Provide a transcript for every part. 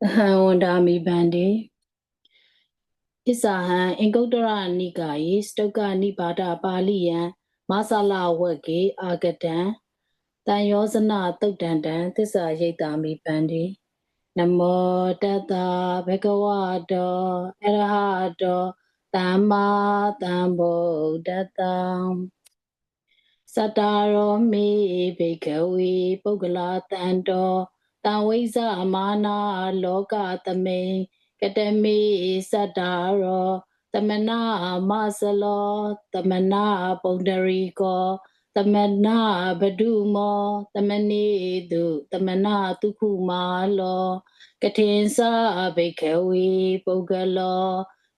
ဟံဝန္တာမိဗန္တိဣဇာဟံအင်္ဂုတ္တရနိကာယေစတုကနိပါဒပါဠိယံမဆလဝက်ကေအာဂတံတန်ယောဇနတုတ်တန်တံသစ္စာရိတ်တာမိဗန္တိနမောတတဘဂဝတောအရဟတောသမ္မာသမ္ဗုဒ္ဓတံစတ္တရောမေဘေကဝေပုဂ္ဂလာတန်တော တံဝိဇ္ဇမာနာလောကသမိန်ကတမေစတ္တာရောသမနာမဆလောသမနာပုံတရီကောသမနာဘဒုမောသမနေတုသမနာတုခုမာလော ကထေသဘိခဝေပုဂ္ဂလော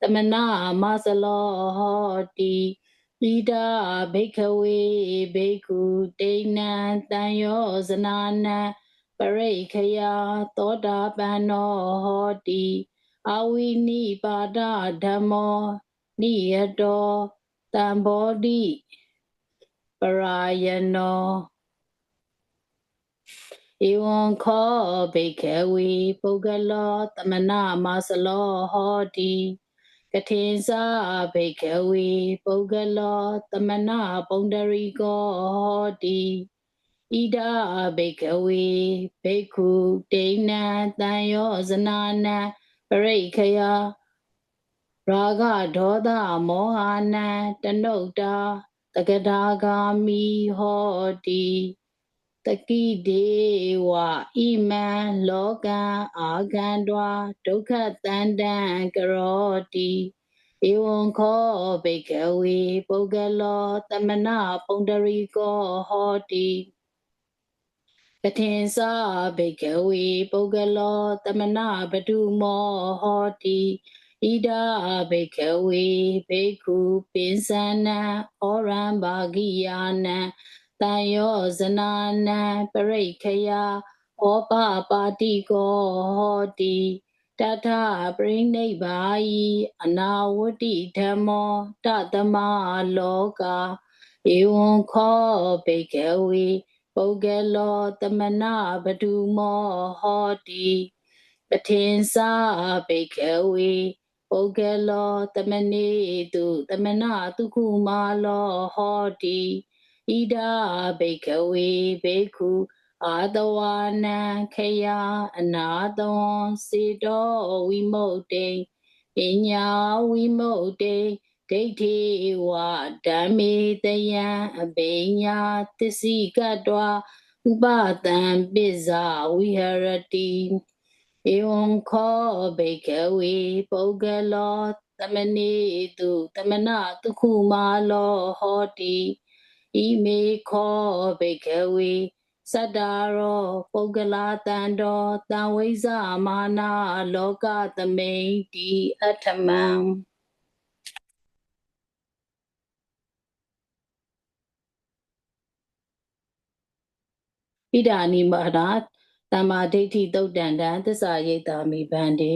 သမနာမဆလောဟောတိဣဒာဘိခဝေဘိက္ခုတိဏံတန်ယောဇနာနံ ပရိခယသောတာပန္နောဟောတိအဝိနိပါဒဓမ္မောနိယတောတံဘောဓိပရာယနောဧဝံခောဘိခဝေပုဂ္ဂလောတမနာမဆလောဟောတိကထေဇာဘိခဝေပုဂ္ဂလောတမနာပုံတရိကောဟောတိ ဣဒာဘိခဝေဘိက္ခုတိဏံတန်ယောဇနာနံပရိခယရာဂဒေါသမောဟနံတနုတ်တာတကဒါဂာမိဟောတိတကိဒေဝဣမံလောကံအာဂန္တွာဒုက္ခတန္တံကရောတိဧဝံခောဘိကဝေပုဂ္ဂလောတမနာပုံတရိကောဟောတိ ကထင်္စာဘိကဝေပုဂ္ဂလောတမနာဘဒုမောဟောတိဣဒာဘိကဝေဘိက္ခုပိစနံဩရံဘာဂိယာနံတန်ယောဇနာနံပရိခယဩပပါတိကောဟောတိတထပရိနိဗ္ဗာယီအနာဝတိဓမ္မောတသမလောကဧဝံခောဘိကဝေ ပုဂ္ဂလောတမနာဘဒုမောဟောတိပထင်္စာဘိကဝေပုဂ္ဂလောတမနေတုတမနာတုခုမာလောဟောတိဣဒာဘိကဝေဘိက္ခုအာတဝနံခယအနာတောစေတောဝိမုတ်တေပညာဝိမုတ်တေ ဒိဋ္ဌိဝဓမ္မေတယံအဘိညာသစ္စည်းကတောဥပတံပိဇာဝိဟရတိဧဝံခောဘေကဝေပုဂ္ဂလောတမနေတုတမနာတုခုမာလောဟောတိဣမေခောဘေကဝေစတ္တာရောပုဂ္ဂလာတန္တောတံဝိဇမာနာလောကသမိန်တိအထမံ ဣဒာနိမဟာတမ္မာဒိဋ္ဌိတုတ်တန်တံသစ္စာရိတ်တာမိဗန္တိ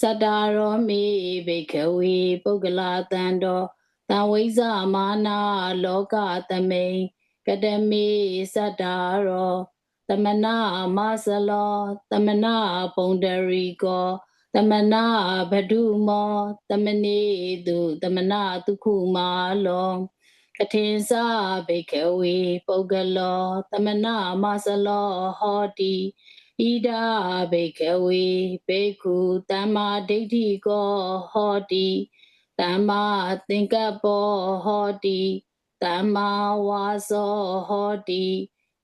စတ္တာရောမေဘိခဝေပုဂ္ဂလာတန္တောတံဝိဇမာနာလောကသမိန်ကတမေစတ္တာရောသမနာမဆလောသမနာပုံတရီကောသမနာဘဒုမောသမနေတုသမနာတုခုမာလော ကထေသဘိကဝေပုဂ္ဂလောသမနာမဆလောဟောတိဣဒာဘိကဝေဘိက္ခုတမ္မာဒိဋ္ဌိကောဟောတိတမ္မာသင်္ကပ္ပောဟောတိတမ္မာဝါစောဟောတိ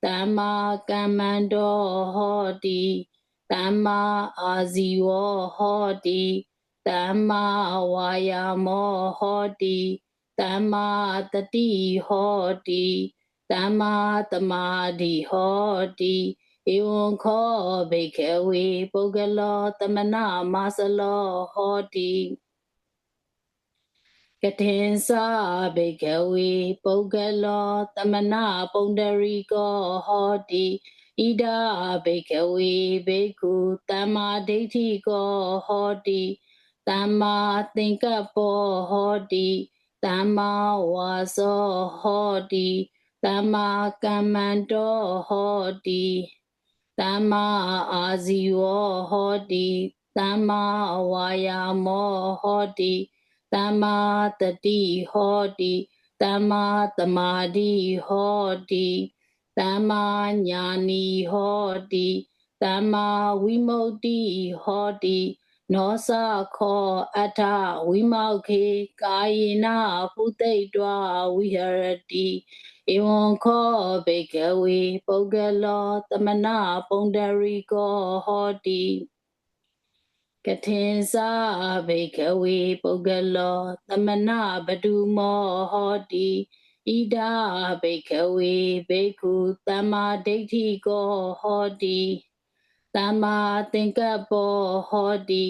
တမ္မာကမ္မန္တောဟောတိတမ္မာအာဇီဝောဟောတိတမ္မာဝါယာမောဟောတိ တမ္မာတတိဟောတိတမ္မာတမာတိဟောတိဧဝံခောဘိခေဝေပုဂ္ဂလောတမနာမဆလောဟောတိကထေင်္စာဘိကဝေပုဂ္ဂလောတမနာပုံတရီကောဟောတိဣဒာဘိကဝေဘိက္ခုတမ္မာဒိဋ္ဌိကောဟောတိတမ္မာသင်္ကပ္ပောဟောတိ တမ္မာဝါစောဟောတိတမ္မာကမ္မန္တောဟောတိသမ္မာအာဇီဝဟောတိသမ္မာဝါယာမောဟောတိသမ္မာတတိဟောတိသမ္မာသမာဓိဟောတိသမ္မာညာနီဟောတိသမ္မာဝိမု ക്തി ဟောတိ နောစခောအထဝိမောက်ခေကာယေနဖုသိတ္တဝိဟရတိဧဝံခောဘေကဝေပုဂ္ဂလောသမဏပုံတရိကောဟောတိကထေသာဘေကဝေပုဂ္ဂလောသမဏဘဒုမောဟောတိဣဒာဘေကဝေဘေကုသမ္မာဒိဋ္ဌိကောဟောတိ သမ္မာသင်္ကပ္ပောဟောတိ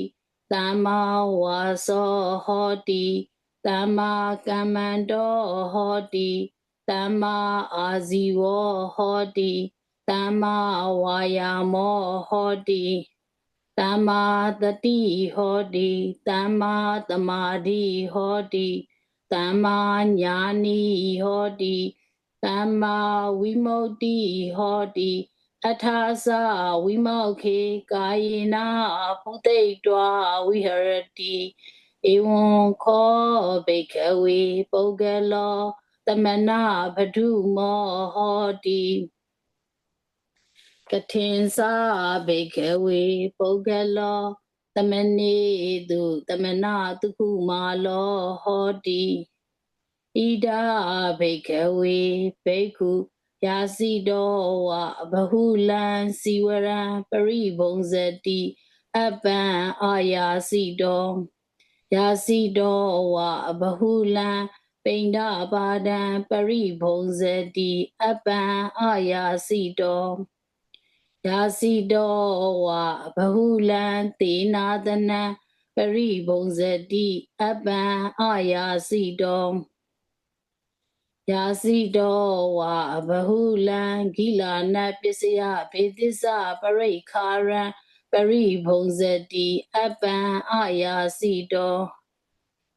သမ္မာဝါစောဟောတိသမ္မာကမ္မန္တောဟောတိသမ္မာအာဇီဝဟောတိသမ္မာဝါယာမောဟောတိသမ္မာတတိဟောတိသမ္မာသမာဓိဟောတိသမ္မာညာနိဟောတိသမ္မာဝိမု ക്തി ဟောတိ အထာသဝိမောက္ခေကာယေနဖုသိတ္တဝိဟရတိဧဝံခောဘေကဝေပုဂ္ဂလောသမဏဘဒုမောဟောတိကထင်္စာဘေကဝေပုဂ္ဂလောသမဏေတုသမဏတုခုမာလောဟောတိဣဒာဘေကဝေဘေကု ယာစီတောဝဘဟုလံစီဝရံပရိဘုံဇတိအပံအာယာစီတောယာစီတောဝဘဟုလံပိန္ဒပါဒံပရိဘုံဇတိအပံအာယာစီတောယာစီတောဝဘဟုလံတေနာတနံပရိဘုံဇတိအပံအာယာစီတော ယာစီတောဝဘဟုလံဂိလာနပစ္စယဘေသစ္စပရိခာရံပရိဘုံဇတိအပံအာယာစီတော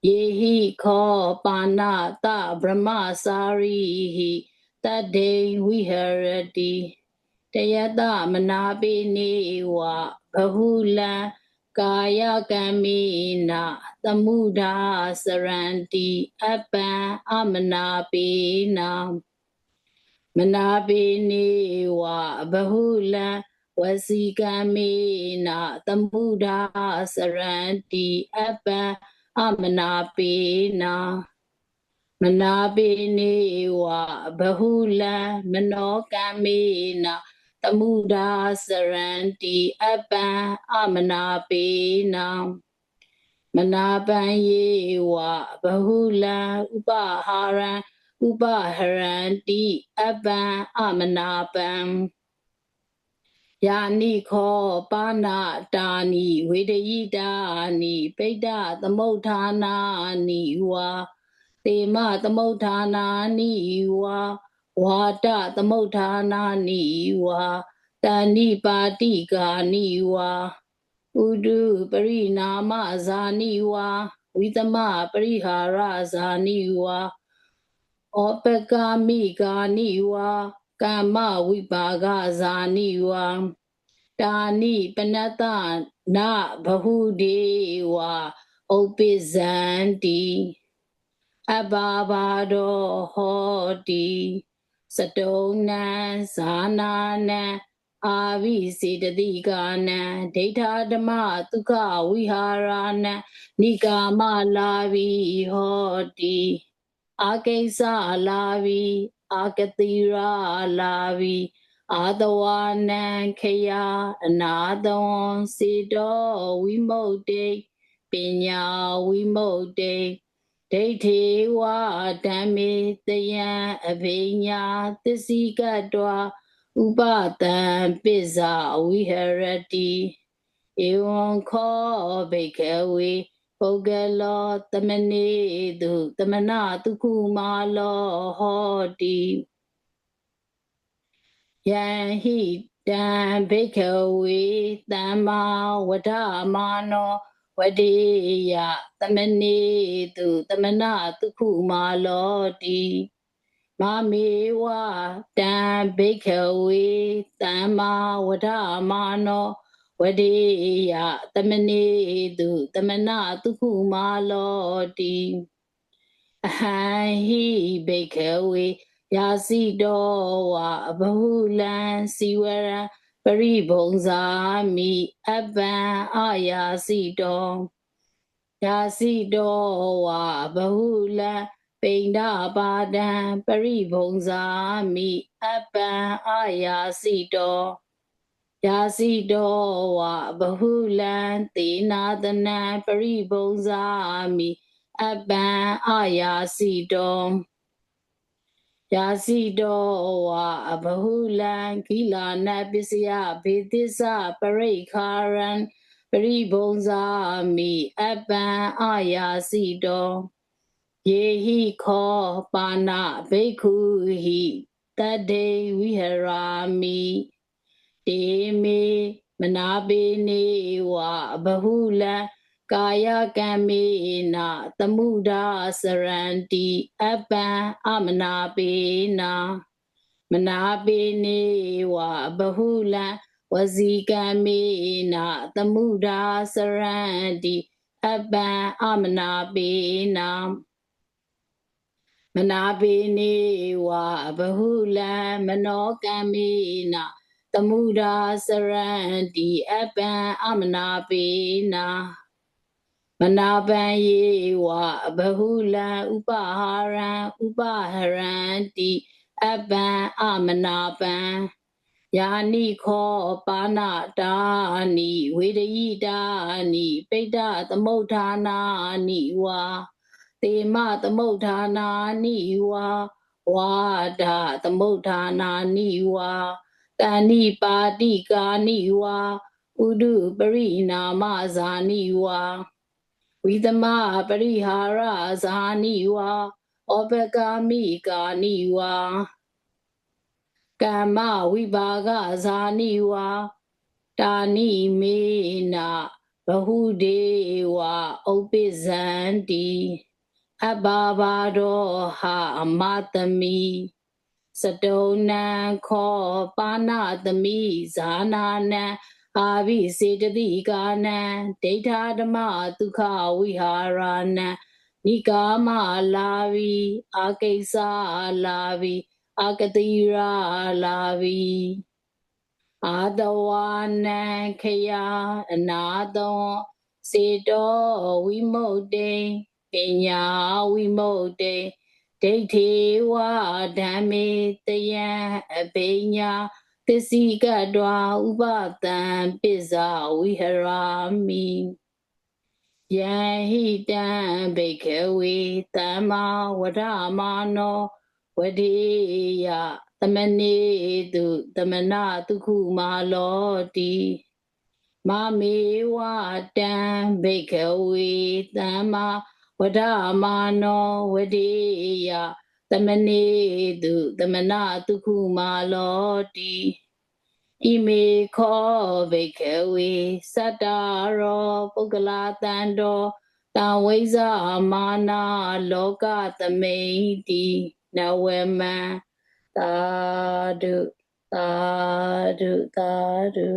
ယေဟိခောပါဏတဗြဟ္မစာရိဟိတတေဝိဟရတိတယတမနာပိနေဝဘဟုလံ ကာယကံမိနာသမုဒာစရန္တိအပံအမနာပိနာမနာပိနေဝဘဟုလံဝစီကံမိနာသမုဒာစရန္တိအပံအမနာပိနာမနာပိနေဝဘဟုလံမနောကံမိနာ တမုဒာစရန္တိအပံအမနာပေနံမနာပံယေဝဘဟုလံဥပဟာရံဥပဟရန္တိအပံအမနာပံယာနိခောပါဏတာနိဝေဒယိတာနိပိဋ္ဌသမုဋ္ဌာနာနိဝါတေမသမုဋ္ဌာနာနိဝါ ဝါဒသမုဋ္ဌာနာနိဝါတဏိပါတိကာနိဝါဥဒုပရိနာမဇာနိဝါဝိသမပရိဟာရဇာနိဝါဩပကမိကာနိဝါကမ္မဝိပါကဇာနိဝါတာနိပနတနဘဟုဒေဝဥပိဇန္တိအဘာဘာဒောဟောတိ စတုံနံဇာနာနံအာဝိစေတတိကာနံဒိဋ္ဌာဓမ္မသုခဝိဟာရနံနိကာမလာဝီဟောတိအာကိစ္စလာဝီအာကတိရာလာဝီအာတဝနံခယအနာတံစေတောဝိမုတ်တိပညာဝိမုတ်တိ ဒိဋ္ဌေဝဓမ္မေတယံအဘိညာသစ္စည်းကတောဥပတံပိဇာဝိဟရတိဧဝံခောဘိကဝေပုဂ္ဂလောတမနေတုတမနာတုခုမာလောဟောတိယံဟိတံဘိကဝေတမ္မာဝဒမာနော ဝတိယတမနေတုတမနာတုခုမာလောတိမမေဝတံဘိခဝေတမ္မာဝဒမာနောဝဒေယတမနေတုတမနာတုခုမာလောတိအဟံဟိဘိခဝေယာစီတောဝဘဟုလံစီဝရံ ပရိဘုံဇာမိအပံအာယာစီတောယာစီတောဝဘဟုလံပိန္ဒပါဒံပရိဘုံဇာမိအပံအာယာစီတောယာစီတောဝဘဟုလံသေနာတနံပရိဘုံဇာမိအပံအာယာစီတော ယာစီတောဝဘဟုလံကိလာနပစ္စယဘေသစ္စပရိခာရံပရိဘုံဇာမိအပံအာယာစီတောယေဟိခောပါဏဘိက္ခုဟိတတ္တေဝိဟရာမိတေမေမနာပေနေဝဘဟုလံ ကာယကံမေနသမှုဒာစရန္တိအပံအမနာပေနာမနာပေနေဝဘဟုလံဝစီကံမေနသမှုဒာစရန္တိအပံအမနာပေနာမနာပေနေဝဘဟုလံမနောကံမေနသမှုဒာစရန္တိအပံအမနာပေနာ မနာပံယေဝဘဟုလံဥပဟာရံဥပဟရန္တိအပံအမနာပံယာနိခောပါဏတာနိဝေဒယိတာနိပိဋ္ဌသမုဋ္ဌာနာနိဝါတေမသမုဋ္ဌာနာနိဝါဝါဒသမုဋ္ဌာနာနိဝါတဏိပါတိကာနိဝါဥဒုပရိနာမဇာနိဝါ ဝိသမပရိဟာရဇာနိဝါဩပကာမိကာနိဝါကမ္မဝိပါကဇာနိဝါတာနိမေနဘဟုဒေဝဥပ္ပိဇန္တိအဘာဘာဒောဟာအမတမိစတုံနံခောပါဏသမိဇာနာနံ အာဘိစေတတိကာနံဒိဋ္ဌာဓမ္မဒုက္ခဝိဟာရနံနိကာမလာဘိအာကိစ္စလာဘိအာကတိရာလာဘိအာတဝနံခယအနာတောစေတောဝိမုတ်တေပညာဝိမုတ်တေဒိဋ္ဌိဝဓမ္မေတယံအပိညာ သစ္စည်းကတွာဥပတံပစ္ဆဝိဟရာမိယံဟိတံဘိခဝေတမ္မာဝရမာနောဝတိယသမနေတုသမနာတုခုမာလောတိမမေဝတံဘိခဝေတမ္မာဝဒမာနောဝတိယ သမနေတုသမနာတုခုမာလောတိဣမေခောဘိခဝေစတ္တရောပုဂ္ဂလာတန္တောတံဝိဇာမာနာလောကသမိတိနဝမံသာဓုသာဓုသာဓု